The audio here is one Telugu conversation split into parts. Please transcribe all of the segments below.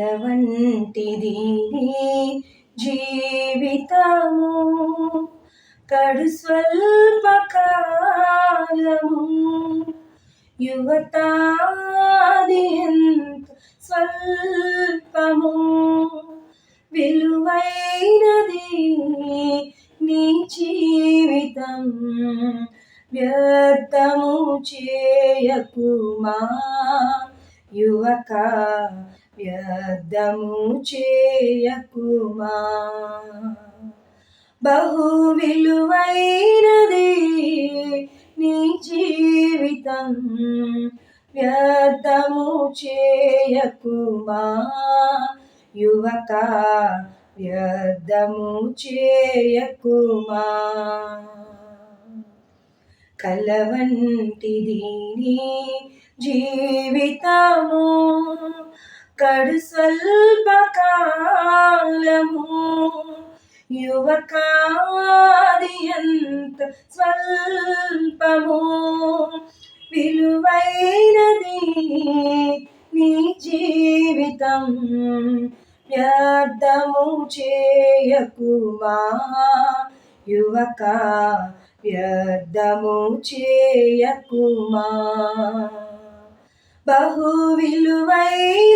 కలవంటిది జీవితము. కడు స్వల్పకాలము. యువతాది స్వల్పము. విలువైనది నీ జీవితం. వ్యర్థము చేయకుమా యువకా. వ్యర్థము చేయకుమా? బహు విలువైనది నీ జీవితం వ్యర్థము చేయకుమా? యువక వ్యర్థము చేయకుమా? కలవంటిది నీ జీవితము కడు స్వల్పకాలము. యువకాది ఎంత స్వల్పము. విలువైనది నీ జీవితం. వ్యర్థము చేయకుమా. యువక వ్యర్థము చేయకుమా. బహు విలువైనది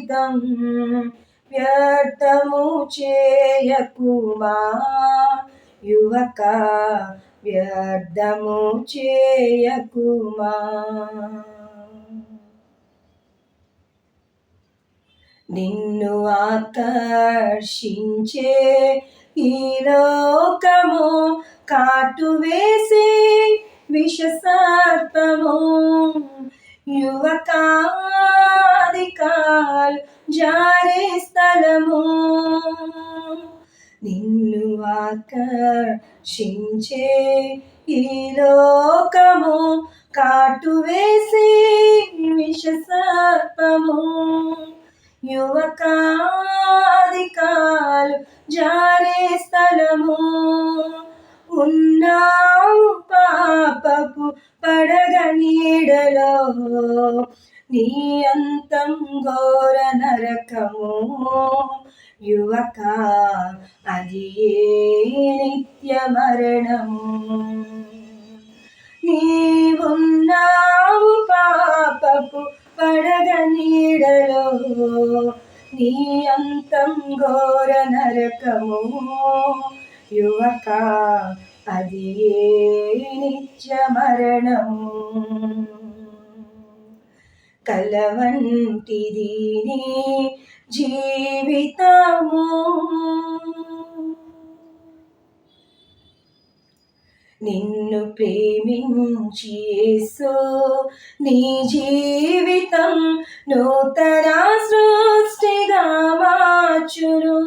జీవితం వ్యర్థము చేయకుమా? యువక వ్యర్థము చేయకుమా? నిన్ను ఆకర్షించే ఈ లోకము కాటు వేసే విషసర్పము యువకా ఆకర్షించే ఈ లోకము కాటు వేసే విషసర్పము. యువకాధికాలు జారే స్థలము. ఉన్నావు పాపపు పడగ నీడలో. నీ అంతం ఘోర నరకము. యువక అది ఏ నిత్య మరణము నీవున్నావు పాపపు పడగ నీడలో నీ అంతం ఘోర నరకము యువక అది ఏ నిత్య మరణము కలవంటిది నీ జీవితము. నిన్ను ప్రేమించి యేసు నీ జీవితం నూతన సృష్టిగా మార్చును.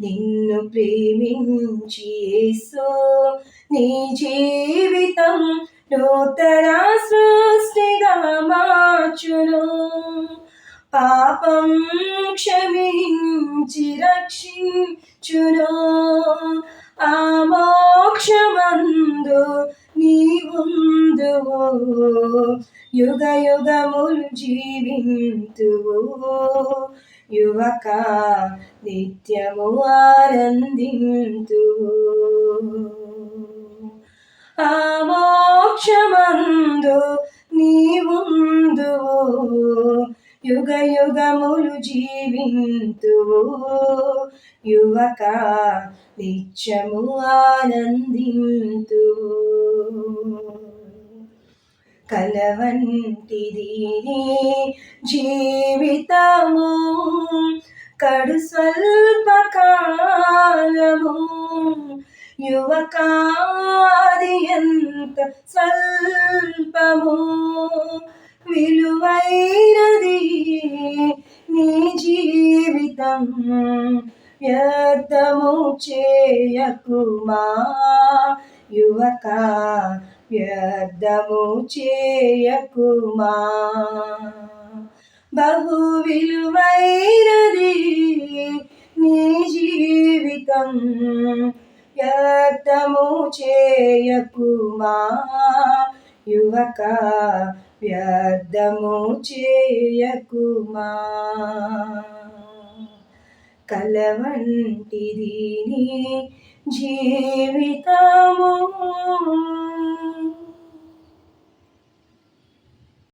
నిన్ను ప్రేమించి యేసు నీ జీవితం నూతన సృష్టిగా మార్చును. పాపం క్షమించి రక్షించును. ఆ మోక్షమందు నీవుందువు. యుగ యుగములు జీవింతువు. యువక నిత్యము ఆనందింతు ఆ మోక్షమందు యుగ యుగములు జీవింతువు. యువక నిత్యము ఆనందింతు కలవంటిది జీవితము కడు స్వల్పకాలము యువకాది ఎంత స్వల్పము విలువైనది నీ జీవితం వ్యర్థము చేయకుమా? యువక వ్యర్థము చేయకుమా? బహు విలువైనది నీ జీవితం వ్యర్థము చేయకుమా? యువక వ్యర్థము చేయకుమా కలవంటిది జీవితము.